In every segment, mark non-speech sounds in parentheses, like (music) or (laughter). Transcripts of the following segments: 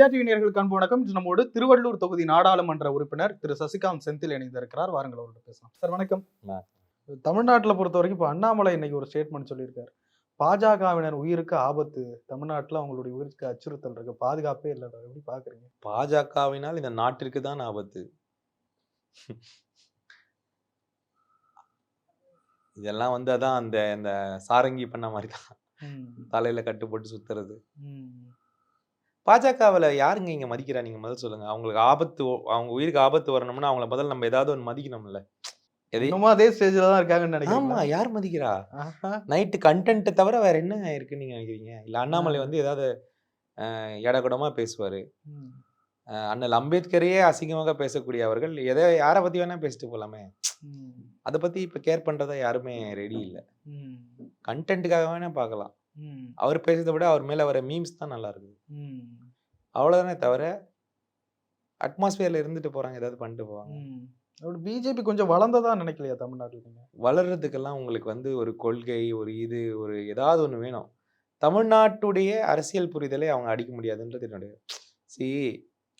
Vijaya TV நேயர்களுக்கு அன்பு வணக்கம். நம்மோடு திருவள்ளூர் தொகுதி நாடாளுமன்ற உறுப்பினர் திரு. சசிகாந்த் செந்தில் இணைந்திருக்கிறார். வாருங்கள் அவர்கிட்ட பேசலாம். சார் வணக்கம். தமிழ்நாட்டுல பொறுத்த வரைக்கும் இப்போ அண்ணாமலை இன்னைக்கு ஒரு ஸ்டேட்மெண்ட் சொல்லியிருக்காரு. பாஜகவினர் உயிருக்கு ஆபத்து. தமிழ்நாட்டுல அவங்களுடைய உயிருக்கு அச்சுறுத்தல் இருக்கு. பாதுகாப்பே இல்லை எப்படி பாக்குறீங்க? பாஜகவினால் இந்த நாட்டிற்கு தான் ஆபத்து. இதெல்லாம் வந்து அதான் அந்த இந்த சாரங்கி பண்ண மாதிரி தான் தலையில கட்டு போட்டு சுத்துறது. பாஜகவில் யாருங்க இங்க மதிக்கிறா? நீங்க முதல்ல சொல்லுங்க. அவங்களுக்கு ஆபத்து அவங்க உயிருக்கு ஆபத்து வரணும்னா அவங்கள முதல்ல நம்ம ஏதாவது ஒன்று மதிக்கணும்ல. எதை இன்னுமா அதே ஸ்டேஜ்ல தான் இருக்காங்கன்னு நினைக்கிறேன் யார் மதிக்கிறா? நைட்டு கண்டென்ட்டை தவிர வேற என்ன இருக்குன்னு நீங்க நினைக்கிறீங்க? இல்ல அண்ணாமலை வந்து ஏதாவது எடகுடமா பேசுவாரு. அண்ணல் அம்பேத்கரையே அசிங்கமாக பேசக்கூடிய அவர்கள். எதை யாரை பத்தி வேணா பேசிட்டு போலாமே. அதை பத்தி இப்ப கேர் பண்றதா யாருமே ரெடி இல்லை. கண்டென்ட்டுக்காக வேணா பார்க்கலாம். அவர் பேசுறதை விட அவர் மேல வர மீம்ஸ் தான் நல்லா இருக்குது அவ்வளவுதானே தவிர அட்மாஸ்பியர்ல இருந்துட்டு போறாங்க ஏதாவது பண்ணிட்டு போவாங்க. அப்படி பிஜேபி கொஞ்சம் வளர்ந்ததா நினைக்கலையா தமிழ்நாட்டுல வளர்றதுக்கெல்லாம் உங்களுக்கு வந்து ஒரு கொள்கை ஒரு இது ஒரு ஏதாவது ஒன்று வேணும். தமிழ்நாட்டுடைய அரசியல் புரிதலை அவங்க அடிக்க முடியாதுன்றது என்னுடைய சி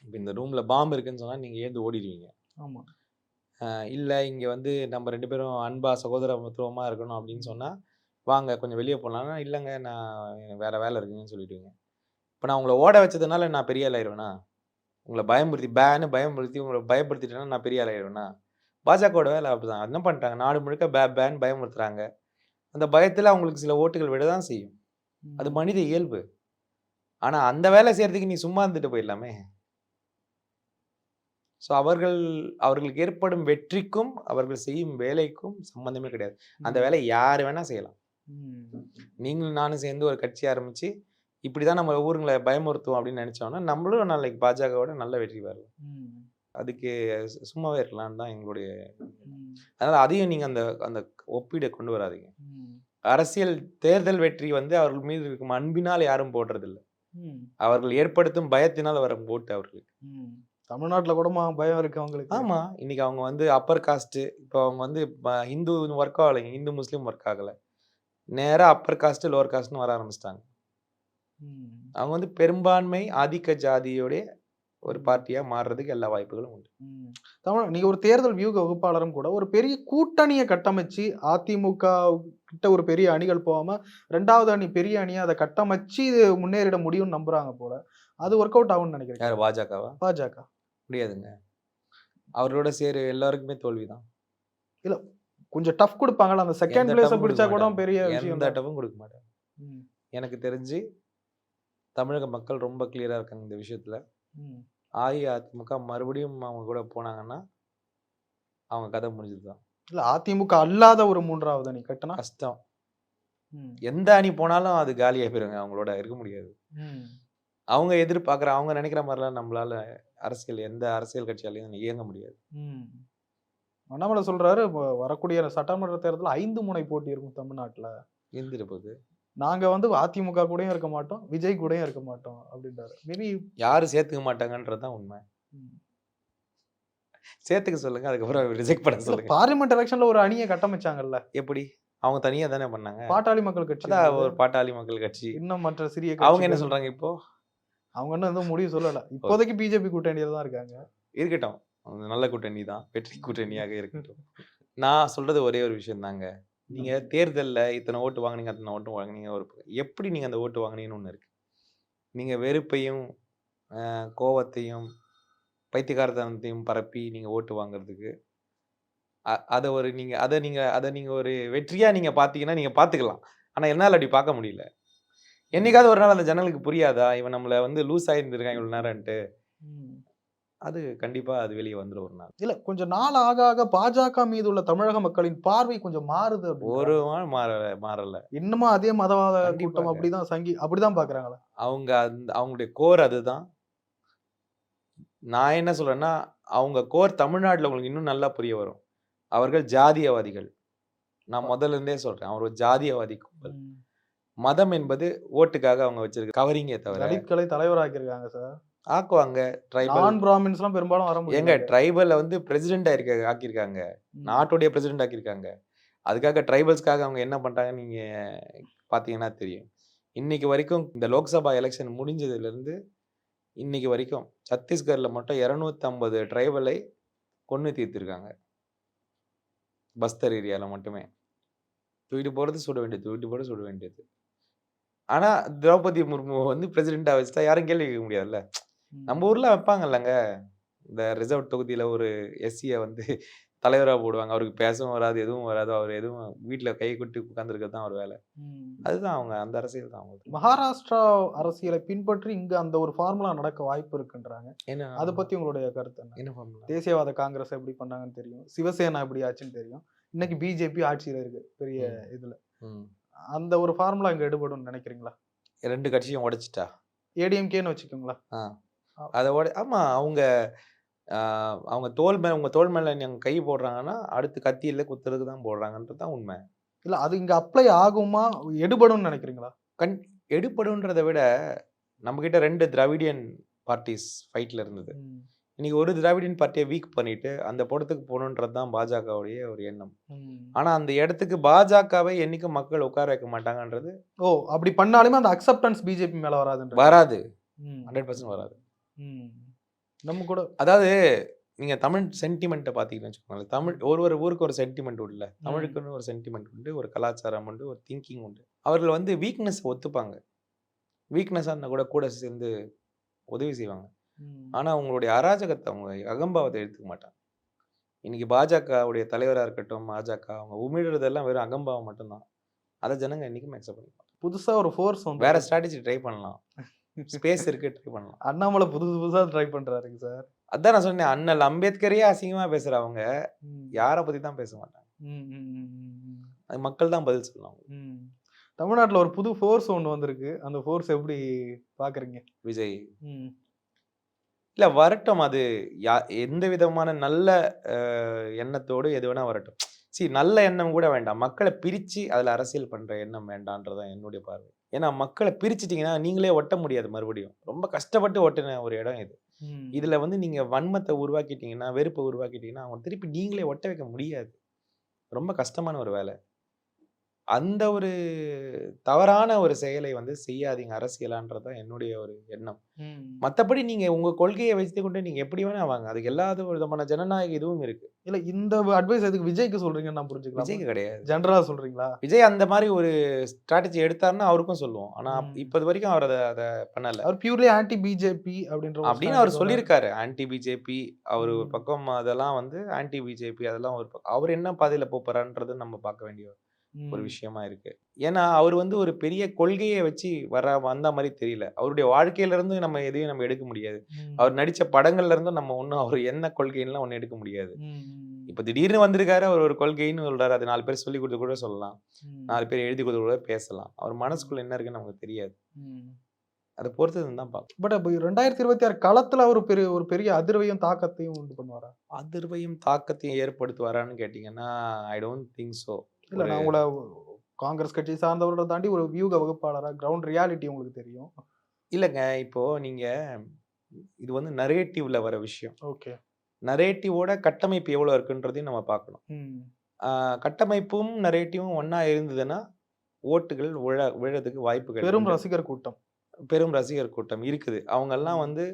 இப்போ இந்த ரூம்ல பாம்பு இருக்குன்னு சொன்னா நீங்க ஏந்து ஓடிடுவீங்க. ஆமா. ஆஹ் இல்ல இங்க வந்து நம்ம ரெண்டு பேரும் அன்பா சகோதரத்துவமா இருக்கணும் அப்படின்னு சொன்னா வாங்க கொஞ்சம் வெளியே போகலாம்னா இல்லைங்க நான் வேற வேலை இருக்குங்கன்னு சொல்லிடுவீங்க. இப்போ நான் உங்களை ஓட வச்சதுனால நான் பெரிய ஆள் ஆயிடுவேனா? உங்களை பயமுறுத்தி பேன்னு பயமுறுத்தி உங்களை பயப்படுத்திட்டேன்னா நான் பெரிய ஆள் ஆயிடுவேனா? பாஜகவோட வேலை அப்படிதான். என்ன பண்ணிட்டாங்க நாடு முழுக்க பே பேன் பயமுறுத்துறாங்க. அந்த பயத்துல அவங்களுக்கு சில ஓட்டுகள் விட தான் செய்யும். அது மனித இயல்பு. ஆனா அந்த வேலை செய்யறதுக்கு நீ சும்மா இருந்துட்டு போயிடலாமே? ஸோ அவர்கள் அவர்களுக்கு ஏற்படும் வெற்றிக்கும் அவர்கள் செய்யும் வேலைக்கும் சம்பந்தமே கிடையாது. அந்த வேலை யார் வேணா செய்யலாம். நீங்களும் நானும் சேர்ந்து ஒரு கட்சி ஆரம்பிச்சு இப்படிதான் நம்ம ஊருங்களை பயமுறுத்துவோம் அப்படின்னு நினைச்சோம்னா நம்மளும் நாளைக்கு பாஜகவோட நல்ல வெற்றி பெறலாம் ம். அதுக்கு சும்மாவே இருக்கலாம்னு தான் எங்களுடைய. அதனால அதையும் நீங்க அந்த அந்த ஒப்பீடை கொண்டு வராதீங்க. அரசியல் தேர்தல் வெற்றி வந்து அவர்கள் மீது இருக்கும் அன்பினால் யாரும் போடுறதில்ல. அவர்கள் ஏற்படுத்தும் பயத்தினால் வரும் ஓட்டு அவர்களுக்கு. தமிழ்நாட்டுல கூட பயம் இருக்கு அவங்களுக்கு ஆமா இன்னைக்கு அவங்க வந்து அப்பர் காஸ்ட் இப்போ அவங்க வந்து ஹிந்து ஒர்க் ஆகலைங்க இந்து முஸ்லீம் ஒர்க் ஆகல நேரா அப்பர் காஸ்ட் லோவர் காஸ்ட்னு வர ஆரம்பிச்சிட்டாங்க. அவங்க வந்து பெரும்பான்மை ஆதிக்க ஜாதியோடைய ஒரு பார்ட்டியா மாறுறதுக்கு எல்லா வாய்ப்புகளும் உண்டு. தமிழ் நீங்க ஒரு தேர்தல் வியூக வகுப்பாளரும் கூட ஒரு பெரிய கூட்டணியை கட்டமைச்சு அதிமுக கிட்ட ஒரு பெரிய அணிகள் போகாம ரெண்டாவது அணி பெரிய அணியா அதை கட்டமைச்சு முன்னேறிட முடியும்னு நம்புறாங்க போல. அது ஒர்க் அவுட் ஆகும்னு நினைக்கிறேன் யார்? பாஜகவா? பாஜக. முடியாதுங்க. அவர்களோட சேரு எல்லாருக்குமே தோல்விதான். கொஞ்சம் டஃப் கொடுப்பாங்கல்ல அந்த செகண்ட் பிளேஸ பிடிச்சா கூட. பெரிய விஷயம் எந்த. டஃப்பும் கொடுக்க மாட்டாங்க. ம். எனக்கு தெரிஞ்சு தமிழக மக்கள் ரொம்ப கிளியரா இருக்காங்க இந்த விஷயத்துல ம். அஇஅதிமுக மறுபடியும் அவங்க கூட போனாங்கன்னா அவங்க கதை முடிஞ்சதுதான் இல்ல அதிமுக அல்லாத ஒரு மூன்றாவது அணி கட்டினா கஷ்டம். எந்த அணி போனாலும் அது காலியாக போயிருங்க அவங்களோட இருக்க முடியாது. அவங்க எதிர்பார்க்குற அவங்க நினைக்கிற மாதிரிலாம் நம்மளால அரசியல் எந்த அரசியல் கட்சியாலையும் இயங்க முடியாது. அண்ணாமலை சொல்றாரு வரக்கூடிய சட்டமன்ற தேர்தல் ஐந்து முனை போட்டி இருக்கும் தமிழ்நாட்டுல இருந்துட்டு போகுது நாங்க வந்து அதிமுக கூடயும் இருக்க மாட்டோம் விஜய் கூடயும் இருக்க மாட்டோம் அப்படின்றாரு. மேபி யாரும் சேர்த்துக்க மாட்டாங்கன்றது தான் உண்மை. சேர்த்துக்க சொல்லுங்க அதுக்கப்புறம் ரிஜெக்ட் பண்ண சொல்லுங்க. பார்லிமெண்ட் எலெக்ஷன்ல ஒரு அணியை கட்டமைச்சாங்கல்ல. எப்படி? அவங்க தனியா தானே பண்ணாங்க? பாட்டாளி மக்கள் கட்சி. ஒரு பாட்டாளி மக்கள் கட்சி. இன்னும் மற்ற சிறிய அவங்க என்ன. சொல்றாங்க இப்போ? அவங்க இன்னும் எதுவும் முடிவு சொல்லல. இப்போதைக்கு பிஜேபி கூட்டணியில தான் இருக்காங்க. இருக்கட்டும். நல்ல கூட்டணி தான். வெற்றி கூட்டணியாக இருக்கட்டும். (laughs) நான் சொல்றது ஒரே ஒரு விஷயம் தாங்க நீங்க தேர்தல்ல இத்தனை ஓட்டு வாங்குனீங்க அத்தனை ஓட்டு வாங்குனீங்க ஒரு எப்படி நீங்க அந்த ஓட்டு வாங்குனீங்கன்னு ஒண்ணு இருக்கு. நீங்க வெறுப்பையும் கோவத்தையும் பைத்தியக்காரத்தனத்தையும் பரப்பி நீங்க ஓட்டு வாங்குறதுக்கு அதை ஒரு நீங்க அதை நீங்க அதை நீங்க ஒரு வெற்றியா நீங்க பாத்தீங்கன்னா நீங்க பாத்துக்கலாம். ஆனா என்னால அப்படி பார்க்க முடியல. என்னைக்காவது ஒரு நாள் அந்த ஜனங்களுக்கு புரியாதா? இவன் நம்மள வந்து லூஸ் ஆயிருந்திருக்கான் இவ்வளவு நேரம்ட்டு ம். அது கண்டிப்பா அது வெளியே வந்துடும் ஒரு நாள். இல்ல கொஞ்சம் நாள் ஆக ஆக பாஜக மீது உள்ள தமிழக மக்களின் பார்வை கொஞ்சம் மாறுது. ஒரு நாள் மாறல மாறல. இன்னமும் அதே மதவாத. கூட்டம் அப்படிதான் சங்கி அப்படிதான் பாக்குறாங்களா? அவங்க அந்த அவங்களுடைய கோர் அதுதான். நான் என்ன சொல்றேன்னா அவங்க கோர் தமிழ்நாட்டுல உங்களுக்கு இன்னும் நல்லா புரிய வரும். அவர்கள் ஜாதியவாதிகள். நான் முதல்ல இருந்தே சொல்றேன் அவர் ஒரு ஜாதியவாதி கும்பல். மதம் என்பது ஓட்டுக்காக அவங்க வச்சிருக்க கவரிங்கே தவிர தலைவராக்கியிருக்காங்க சார். ஆக்குவாங்க ட்ரைபல் நான் பிராமின்ஸ் எல்லாம் பெரும்பாலும் வர எங்க முடியாது ட்ரைபல்ல வந்து பிரசிடென்ட் ஆயிருக்க ஆக்கியிருக்காங்க. நாட்டுடைய பிரசிடென்ட் ஆக்கியிருக்காங்க. அதுக்காக ட்ரைபல்ஸ்க்காக அவங்க என்ன பண்றாங்கன்னு நீங்க பாத்தீங்கன்னா தெரியும். இன்னைக்கு வரைக்கும் இந்த லோக்சபா எலெக்ஷன் முடிஞ்சதுல இருந்து இன்னைக்கு வரைக்கும் சத்தீஸ்கர்ல மட்டும் இரநூத்தி ஐம்பது ட்ரைபலை கொன்று தீர்த்திருக்காங்க. பஸ்தர் ஏரியால மட்டுமே. தூக்கிட்டு போறது சுட வேண்டியது தூக்கிட்டு போறது சுட வேண்டியது. ஆனா திரௌபதி முர்மு வந்து பிரசிடென்டா வச்சுட்டா யாரும் கேள்வி கேட்க முடியாதுல்ல? நம்ம ஊர்ல வைப்பாங்கல்லங்க. இந்த ரிசர்வ் தொகுதியில ஒரு எஸ்சியை வந்து தலைவரா போடுவாங்க. அவருக்கு பேசவும் வராது எதுவும் வராது. அவர் எதுவும் வீட்டுல கை கொட்டி உட்கார்ந்துருக்கிறது தான் அவர் வேலை. அதுதான் அவங்க அந்த அரசியல் தான் அவங்க மகாராஷ்டிரா அரசியலை பின்பற்றி இங்க அந்த ஒரு ஃபார்முலா நடக்க வாய்ப்பு இருக்குன்றாங்க. என்ன? அதை பத்தி உங்களுடைய கருத்து என்ன? என்ன formula? தேசியவாத காங்கிரஸ் எப்படி பண்ணாங்கன்னு தெரியும். சிவசேனா எப்படி ஆச்சுன்னு தெரியும். இன்னைக்கு பிஜேபி ஆட்சியில இருக்கு பெரிய இதுல. அந்த ஒரு ஃபார்முலா இங்க எடுபடும் நினைக்கிறீங்களா? ரெண்டு கட்சியும் உடைச்சிட்டா? ஏடிஎம்கேன்னு வச்சுக்கோங்களா அதை உட ஆமா அவங்க அவங்க தோல் மேல உங்க தோல் மேல நீங்க கை போடுறாங்கன்னா அடுத்து கத்தியில குத்துறதுக்கு தான் போடுறாங்கன்றது தான் உண்மை இல்ல அது இங்க அப்ளை ஆகுமா எடுபடும்னு நினைக்கிறீங்களா கண் எடுப்படுன்றதை விட நம்ம கிட்ட ரெண்டு திராவிடியன் பார்ட்டிஸ் ஃபைட்ல இருந்தது. இன்னைக்கு ஒரு திராவிடியன் பார்ட்டியை வீக் பண்ணிட்டு அந்த படத்துக்கு போகணுன்றது தான் பாஜகவுடைய ஒரு எண்ணம் ம். ஆனா அந்த இடத்துக்கு பாஜகவை என்னைக்கும் மக்கள் உட்கார வைக்க மாட்டாங்கன்றது ஓ அப்படி பண்ணாலுமே அந்த அக்செப்டன்ஸ் பிஜேபி மேல வராது ம். ஹண்ட்ரட் பர்சன்ட் வராது. நம்ம கூட அதாவது நீங்க தமிழ் சென்டிமெண்ட்டை பார்த்தீங்கன்னு வச்சுக்கோங்களேன். தமிழ் ஒரு ஒரு ஊருக்கு ஒரு சென்டிமெண்ட் உண்டுல தமிழுக்குன்னு ஒரு சென்டிமெண்ட் உண்டு ஒரு கலாச்சாரம் உண்டு ஒரு திங்கிங் உண்டு. அவர்கள் வந்து வீக்னஸ் ஒத்துப்பாங்க. வீக்னஸாக இருந்தால் கூட கூட சேர்ந்து உதவி செய்வாங்க. ம். ஆனா அவங்களுடைய அராஜகத்தை அவங்க அகம்பாவத்தை எடுத்துக்க மாட்டாங்க. இன்னைக்கு பாஜகவுடைய தலைவரா இருக்கட்டும் பாஜக அவங்க உமிழ்றதெல்லாம் வெறும் அகம்பாவம் மட்டும்தான். அதை ஜனங்க என்னைக்குமே அக்செப்ட் பண்ணி புதுசா ஒரு ஃபோர்ஸ் வந்து வேற ஸ்ட்ராட்டஜி ட்ரை பண்ணலாம். ஸ்பேஸ் இருக்கு ட்ரை பண்ணலாம் அண்ணாமலை புதுசு புதுசா ட்ரை பண்றாருங்க சார் அதான் நான் சொன்னேன் அண்ணல் அம்பேத்கரையே அசிங்கமா பேசுறவங்க ம். யாரை பத்தி தான் பேச மாட்டாங்க. அது மக்கள் தான் பதில் சொல்லலாம் ம். தமிழ்நாட்டுல ஒரு புது ஃபோர்ஸ் ஒன்று வந்திருக்கு அந்த ஃபோர்ஸ் எப்படி பாக்குறீங்க விஜய். இல்ல வரட்டும் அது யா எந்த விதமான நல்ல எண்ணத்தோடு எது வேணா வரட்டும் சி நல்ல எண்ணம் கூட வேண்டாம். மக்களை பிரிச்சு அதுல அரசியல் பண்ற எண்ணம் வேண்டான்றதான் என்னுடைய பார்வை. ஏன்னா மக்களை பிரிச்சிட்டீங்கன்னா நீங்களே ஒட்ட முடியாது மறுபடியும். ரொம்ப கஷ்டப்பட்டு ஒட்டின ஒரு இடம் இது. இதுல வந்து நீங்க வன்மத்தை உருவாக்கிட்டீங்கன்னா வெறுப்பை உருவாக்கிட்டீங்கன்னா அவங்க திருப்பி நீங்களே ஒட்ட வைக்க முடியாது. ரொம்ப கஷ்டமான ஒரு வேலை. அந்த ஒரு தவறான ஒரு செயலை வந்து செய்யாதீங்க. அரசியலான்றதான் என்னுடைய ஒரு எண்ணம். ம். மத்தபடி நீங்க உங்க கொள்கையை வைத்து கொண்டு நீங்க எப்படி வேணா வாங்க. அதுக்கு எல்லா விதமான ஜனநாயக இதுவும் இருக்கு. இல்ல இந்த அட்வைஸ் எதுக்கு விஜய்க்கு சொல்றீங்கன்னு நான் புரிஞ்சுக்கலாம்? விஜய்க்கு கிடையாது. ஜெனரலா சொல்றீங்களா? விஜய் அந்த மாதிரி ஒரு ஸ்ட்ராட்டஜி எடுத்தாருன்னா அவருக்கும் சொல்லுவோம். ஆனா. இப்போது வரைக்கும் அவர் அதை அதை பண்ணல. அவர் பியூர்லி ஆன்டி பிஜேபி அப்படின்ற அப்படின்னு அவர் சொல்லியிருக்காரு. ஆன்டி பிஜேபி அவர் ஒரு. பக்கம் அதெல்லாம் வந்து ஆன்டி பிஜேபி அதெல்லாம் ஒரு பக்கம். அவர் என்ன பாதையில போறான்றது நம்ம பார்க்க வேண்டிய ம். ஒரு விஷயமா இருக்கு. ஏன்னா அவர் வந்து ஒரு பெரிய கொள்கையை வச்சு வர வந்த மாதிரி தெரியல. அவருடைய வாழ்க்கையில இருந்து நம்ம எதையும் நம்ம எடுக்க முடியாது. அவர் நடிச்ச படங்கள்ல இருந்தும் நம்ம ஒன்றும் அவர் என்ன கொள்கைன்னுலாம் ஒன்றும் எடுக்க முடியாது. இப்போ திடீர்னு வந்திருக்காரு அவர் ஒரு கொள்கைன்னு சொல்றாரு. அது நாலு பேர் சொல்லி கொடுத்து கூட சொல்லலாம். நாலு பேர் எழுதி கொடுத்து கூட பேசலாம். அவர் மனசுக்குள்ள என்ன இருக்குன்னு நமக்கு தெரியாது. அதை பொறுத்தது தான் பட் அப்போ ரெண்டாயிரத்தி இருபத்தி ஆறு களத்துல அவர் பெரிய ஒரு பெரிய அதிர்வையும் தாக்கத்தையும் உண்டு பண்ணுவாரா? அதிர்வையும் தாக்கத்தையும் ஏற்படுத்துவாரான்னு கேட்டிங்கன்னா ஐ டோன்ட் திங்க் ஸோ இல்ல நான் உங்களை காங்கிரஸ் கட்சி சார்ந்தவர்களை தாண்டி ஒரு வியூக வகுப்பாளரா கிரவுண்ட் ரியாலிட்டி உங்களுக்கு தெரியும். இல்லைங்க இப்போ நீங்க இது வந்து நரேட்டிவ்ல வர விஷயம். ஓகே. நரேட்டிவோட கட்டமைப்பு எவ்வளோ இருக்குன்றதையும் நம்ம பார்க்கணும். கட்டமைப்பும் நரேட்டிவும் ஒண்ணா இருந்ததுன்னா ஓட்டுகள் விழ விழறதுக்கு வாய்ப்புகள் பெரும். ரசிகர் கூட்டம். பெரும் ரசிகர் கூட்டம் இருக்குது. அவங்கெல்லாம் வந்து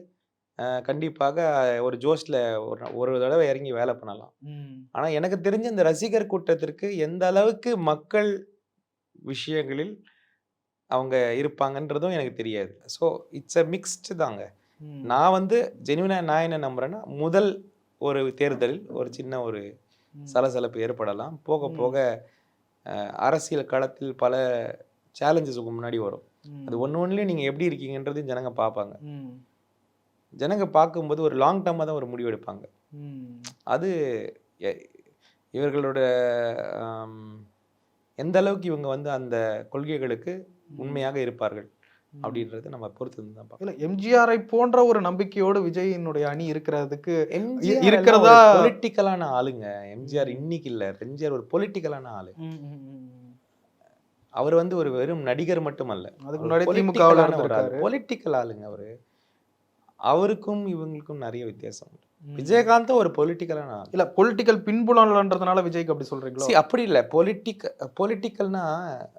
கண்டிப்பாக ஒரு ஜோஷ்ல ஒரு ஒரு தடவை இறங்கி வேலை பண்ணலாம் ஆனா எனக்கு தெரிஞ்ச இந்த ரசிகர் கூட்டத்திற்கு எந்த அளவுக்கு மக்கள் விஷயங்களில் அவங்க இருப்பாங்கன்றதும் எனக்கு தெரியாது ஸோ இட்ஸ் அ மிக்ஸ்டு தாங்க. நான் வந்து ஜெனுவினா நான் என்ன நம்புறேன்னா முதல் ஒரு தேர்தலில் ஒரு சின்ன ஒரு. சலசலப்பு ஏற்படலாம் போக. போக அரசியல் களத்தில் பல சேலஞ்சஸுக்கு முன்னாடி வரும். அது ஒன்று ஒன்றுலேயும் நீங்கள் எப்படி இருக்கீங்கன்றதையும் ஜனங்க பார்ப்பாங்க. ஜனங்க பார்க்கும்போது ஒரு லாங் டர்மாக தான் ஒரு முடிவு எடுப்பாங்க. அது இவர்களோட எந்த அளவுக்கு இவங்க வந்து அந்த கொள்கைகளுக்கு உண்மையாக இருப்பார்கள். அப்படின்றத நம்ம பொறுத்து தான் பார்க்கலாம் எம்ஜிஆரை போன்ற ஒரு நம்பிக்கையோடு விஜயினுடைய அணி இருக்கிறதுக்கு இருக்கிறதா- பொலிட்டிக்கலான ஆளுங்க. எம்ஜிஆர் இன்னைக்கு இல்ல. எம்ஜிஆர் ஒரு பொலிட்டிக்கலான ஆளு. அவர் வந்து ஒரு வெறும் நடிகர் மட்டுமல்ல. அதுக்கு முன்னாடி பொலிட்டிக்கல் ஆளுங்க அவரு. அவருக்கும் இவங்களுக்கும் நிறைய வித்தியாசம் உண்டு. விஜயகாந்த் ஒரு பொலிட்டிக்கலான இல்ல பொலிட்டிக்கல் பின்புலன்றதுனால விஜய்க்கு அப்படி சொல்றீங்களோ? அப்படி இல்லை. பொலிட்டிக் பொலிட்டிக்கல்னா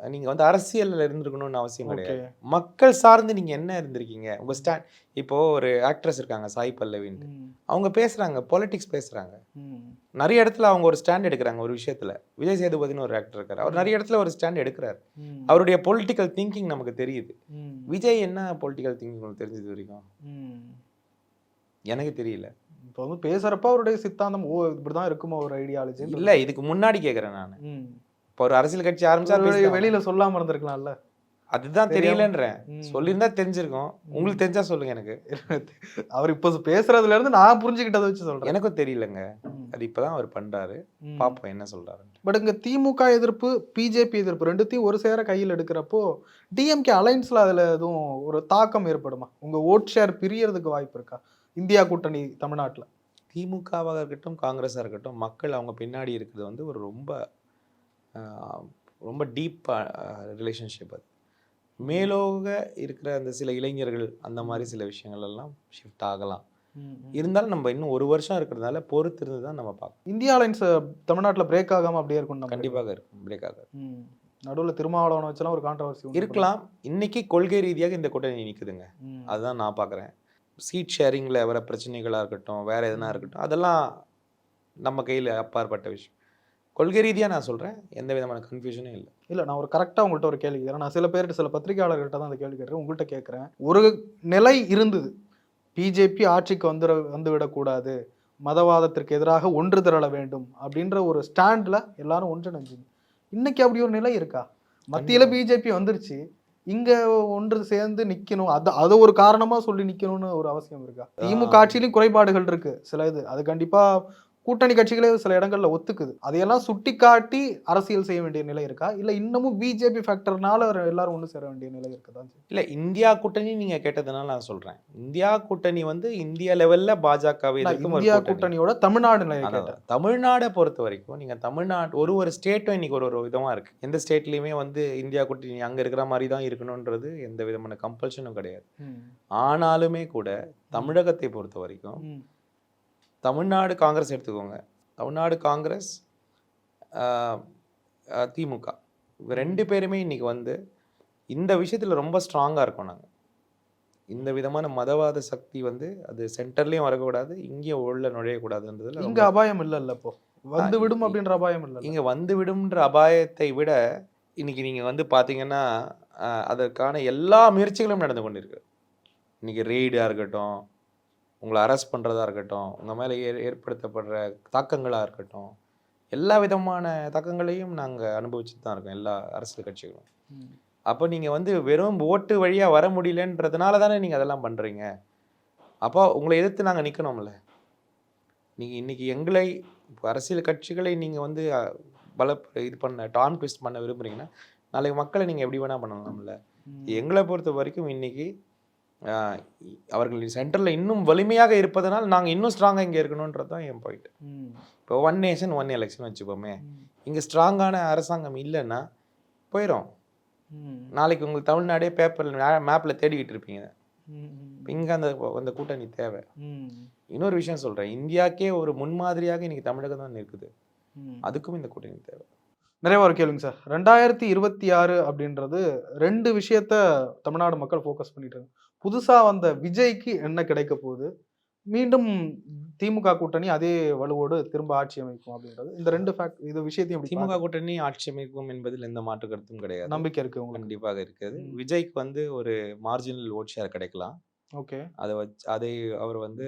நீங்க வந்து அரசியல்ல இருந்திருக்கணும்னு அவசியம் கிடையாது. மக்கள் சார்ந்து நீங்க என்ன இருந்திருக்கீங்க? உங்க ஸ்டாண்ட் இப்போ ஒரு ஆக்ட்ரஸ் இருக்காங்க சாய் பல்லவின்ட்டு. அவங்க பேசுறாங்க பொலிட்டிக்ஸ் பேசுறாங்க. நிறைய இடத்துல அவங்க ஒரு ஸ்டாண்ட் எடுக்கிறாங்க ஒரு விஷயத்துல. விஜய் சேதுபதினு ஒரு ஆக்டர் இருக்காரு. அவர் நிறைய இடத்துல ஒரு ஸ்டாண்ட் எடுக்கிறாரு. அவருடைய பொலிட்டிக்கல் திங்கிங் நமக்கு தெரியுது. விஜய் என்ன பொலிட்டிக்கல் திங்கிங் தெரிஞ்சது வரைக்கும்? எனக்கு தெரியல. இப்போ வந்து பேசுறப்ப அவருடைய சித்தாந்தம் ஓ இப்படிதான் இருக்குமோ ஒரு ஐடியாலஜி இல்ல இதுக்கு முன்னாடி கேக்குறேன் நான். இப்போ ஒரு அரசியல் கட்சி ஆரம்பிச்சா. வெளியில சொல்லாம இருந்திருக்கலாம்ல. அதுதான் தெரியலன்றேன். சொல்லியிருந்தா தெரிஞ்சிருக்கும். உங்களுக்கு தெரிஞ்சா சொல்லுங்க எனக்கு. அவர் இப்ப பேசுறதுல இருந்து நான் புரிஞ்சுக்கிட்டதை வச்சு சொல்றேன். எனக்கும் தெரியலங்க. அது இப்பதான் அவர் பண்றாரு. பாப்போம் என்ன சொல்றாரு பட் இங்க திமுக எதிர்ப்பு பிஜேபி எதிர்ப்பு ரெண்டுத்தையும் ஒரு சேர கையில் எடுக்கிறப்போ டிஎம்கே அலைன்ஸ்ல அதுல எதுவும் ஒரு தாக்கம் ஏற்படுமா? உங்க ஓட் ஷேர் பிரியறதுக்கு வாய்ப்பு இருக்கா? இந்தியா கூட்டணி தமிழ்நாட்டுல. திமுகவாக இருக்கட்டும் காங்கிரஸாக இருக்கட்டும் மக்கள் அவங்க பின்னாடி இருக்கிறது வந்து ஒரு ரொம்ப ரொம்ப டீப் ரிலேஷன்ஷிப் அது. மேலோக இருக்கிற அந்த சில இளைஞர்கள் அந்த மாதிரி சில விஷயங்கள் எல்லாம் ஷிஃப்ட் ஆகலாம். இருந்தாலும் நம்ம இன்னும் ஒரு வருஷம் இருக்கிறதுனால பொறுத்து இருந்து தான் நம்ம பார்க்கணும். இந்தியா அலைன்ஸ் தமிழ்நாட்டுல பிரேக் ஆகாம அப்படியே இருக்கும் கண்டிப்பாக இருக்கும். பிரேக் ஆகாது. நடுவுல திருமாவளவன் வச்செல்லாம் ஒரு கான்ட்ரவர்சி இருக்கலாம். இன்னைக்கு கொள்கை ரீதியாக இந்த கூட்டணி நிற்குதுங்க அதுதான் நான் பார்க்குறேன். சீட் ஷேரிங்கில் வர பிரச்சனைகளாக இருக்கட்டும் வேற எதுனா இருக்கட்டும் அதெல்லாம் நம்ம கையில் அப்பாற்பட்ட விஷயம். கொள்கை ரீதியாக நான் சொல்கிறேன் எந்த விதமான கன்ஃபியூஷனும் இல்லை. இல்ல நான் ஒரு கரெக்டா உங்கள்கிட்ட ஒரு கேள்வி கேட்கிறேன் நான் சில பேர்கிட்ட சில பத்திரிகையாளர்கிட்ட தான் அந்த கேள்வி கேட்கிறேன் உங்கள்கிட்ட கேட்கிறேன் ஒரு நிலை இருந்தது. பிஜேபி ஆட்சிக்கு வந்துட வந்து விடக்கூடாது மதவாதத்திற்கு எதிராக ஒன்று திரள வேண்டும் அப்படின்ற ஒரு ஸ்டாண்ட்ல எல்லாரும் ஒன்றிணைஞ்சுங்க இன்னைக்கு அப்படி ஒரு நிலை இருக்கா? மத்தியில பிஜேபி வந்துருச்சு. இங்க ஒன்று சேர்ந்து நிக்கணும். அது அதை ஒரு காரணமா சொல்லி நிக்கணும்னு ஒரு அவசியம் இருக்கா? திமுக ஆட்சியிலும் குறைபாடுகள் இருக்கு. சில இது. அது கண்டிப்பா கூட்டணி கட்சிகளே சில இடங்கள்ல ஒத்துக்குது. அதையெல்லாம் சுட்டி காட்டி அரசியல் செய்ய வேண்டிய நிலை இருக்கா? இல்ல இன்னமும் பிஜேபி ஃபேக்டர்னால எல்லாரும் ஒன்று சேர வேண்டிய நிலை இருக்குதா? இல்லை இந்தியா கூட்டணி நீங்கள் கேட்டதுனால நான் சொல்கிறேன் இந்தியா கூட்டணி வந்து இந்தியா லெவலில் பாஜகவை இந்தியா கூட்டணி. கூட்டணியோட தமிழ்நாடு கேட்டேன். தமிழ்நாடை பொறுத்த வரைக்கும் நீங்கள் தமிழ்நாடு ஒரு ஒரு ஸ்டேட்டும் இன்னைக்கு ஒரு ஒரு விதமாக இருக்குது எந்த ஸ்டேட்லேயுமே வந்து இந்தியா கூட்டணி அங்கே இருக்கிற மாதிரி தான் இருக்கணுன்றது எந்த விதமான கம்பல்ஷனும் கிடையாது. ஆனாலுமே கூட தமிழகத்தை பொறுத்த வரைக்கும். தமிழ்நாடு காங்கிரஸ் எடுத்துக்கோங்க. தமிழ்நாடு காங்கிரஸ் திமுக. ரெண்டு பேருமே இன்னைக்கு வந்து இந்த விஷயத்தில் ரொம்ப ஸ்ட்ராங்காக இருக்கோம் நாங்கள் இந்த விதமான மதவாத சக்தி வந்து அது சென்டர்லேயும் வரக்கூடாது இங்கேயும் உள்ள நுழையக்கூடாதுன்றதுல இங்க அபாயம் இல்ல இப்போ. வந்து விடும் அப்படின்ற அபாயம் இல்ல இங்கே வந்து விடும்ன்ற அபாயத்தை விட இன்னைக்கு நீங்கள் வந்து பார்த்தீங்கன்னா அதற்கான எல்லா முயற்சிகளும் நடந்து கொண்டிருக்கு. இன்னைக்கு ரெய்டாக இருக்கட்டும் உங்களை அரெஸ்ட் பண்ணுறதா இருக்கட்டும் உங்கள் மேலே ஏ ஏற்படுத்தப்படுற தாக்கங்களாக இருக்கட்டும் எல்லா விதமான தாக்கங்களையும் நாங்கள் அனுபவிச்சுட்டு தான் இருக்கோம் எல்லா அரசியல் கட்சிகளும். அப்போ நீங்கள் வந்து வெறும் ஓட்டு வழியாக வர முடியலன்றதுனால தானே நீங்கள் அதெல்லாம் பண்ணுறீங்க அப்போ உங்களை எதிர்த்து நாங்கள் நிற்கணும்ல நீங்கள் இன்னைக்கு எங்களை இப்போ அரசியல் கட்சிகளை நீங்கள் வந்து பல இது பண்ண டாம் ட்விஸ்ட் பண்ண விரும்புறீங்கன்னா நாளைக்கு மக்களை நீங்கள் எப்படி வேணால் பண்ணலாம்ல. எங்களை பொறுத்த வரைக்கும் இன்னைக்கு ஆஹ், இ- அவர்கள் சென்டரில் இன்னும் வலிமையாக இருப்பதனால் நாங்கள் இன்னும் ஸ்ட்ராங்காக இங்கே இருக்கணுன்றது தான் என் பாயிண்ட். இப்போ ஒன் நேஷன் ஒன் எலெக்ஷன் வச்சுப்போமே. இங்கே ஸ்ட்ராங்கான அரசாங்கம் இல்லைன்னா போயிடும். நாளைக்கு உங்களுக்கு தமிழ்நாடே பேப்பரில் மேப்பில் தேடிக்கிட்டு இருப்பீங்க. இங்கே அந்த அந்த கூட்டணி தேவை. இன்னொரு விஷயம் சொல்கிறேன் இந்தியாக்கே ஒரு முன்மாதிரியாக இன்னைக்கு தமிழகம் தான் இருக்குது. அதுக்கும் இந்த கூட்டணி தேவை நிறைய ஒரு கேளுங்க சார். ரெண்டாயிரத்தி இருபத்தி ஆறு அப்படின்றது ரெண்டு விஷயத்த தமிழ்நாடு மக்கள் ஃபோக்கஸ் பண்ணிட்டு இருக்காங்க. புதுசா வந்த விஜய்க்கு என்ன கிடைக்க போகுது? மீண்டும் திமுக கூட்டணி அதே வலுவோடு திரும்ப ஆட்சி அமைக்கும் அப்படின்றது. இந்த ரெண்டு ஃபேக்ட் இது விஷயத்தையும் திமுக? கூட்டணி ஆட்சி அமைக்கும் என்பதில் எந்த மாற்று கருத்தும் கிடையாது. நம்பிக்கை இருக்கு கண்டிப்பாக இருக்கிறது ம். விஜய்க்கு வந்து ஒரு மார்ஜினல் ஓட் ஷேர் கிடைக்கலாம். ஓகே. அதை வச்சு அதை அவர் வந்து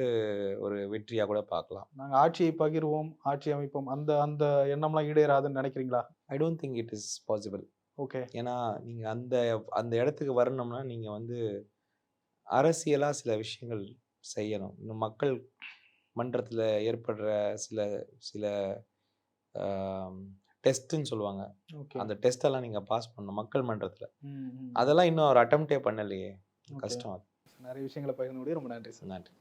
ஒரு வெற்றியாக கூட பார்க்கலாம். நாங்க ஆட்சியை பகிர்வோம் ஆட்சி அமைப்போம். அந்த அந்த எண்ணம்லாம் ஈடேறாதுன்னு நினைக்கிறீங்களா? I don't think it is possible okay. ஏன்னா நீங்கள் அந்த அந்த இடத்துக்கு வரணும்னா நீங்கள் வந்து அரசியலாக சில விஷயங்கள் செய்யணும். இன்னும் மக்கள் மன்றத்தில் ஏற்படுற சில சில டெஸ்ட்டுன்னு சொல்லுவாங்க. ஓகே. அந்த டெஸ்டெல்லாம் நீங்கள் பாஸ் பண்ணணும் மக்கள் மன்றத்தில். அதெல்லாம் இன்னும் ஒரு அட்டம்ப்டே பண்ணலையே. கஷ்டம் அது. நிறைய விஷயங்களை பகிர்ந்து ரொம்ப நன்றி சார். நன்றி.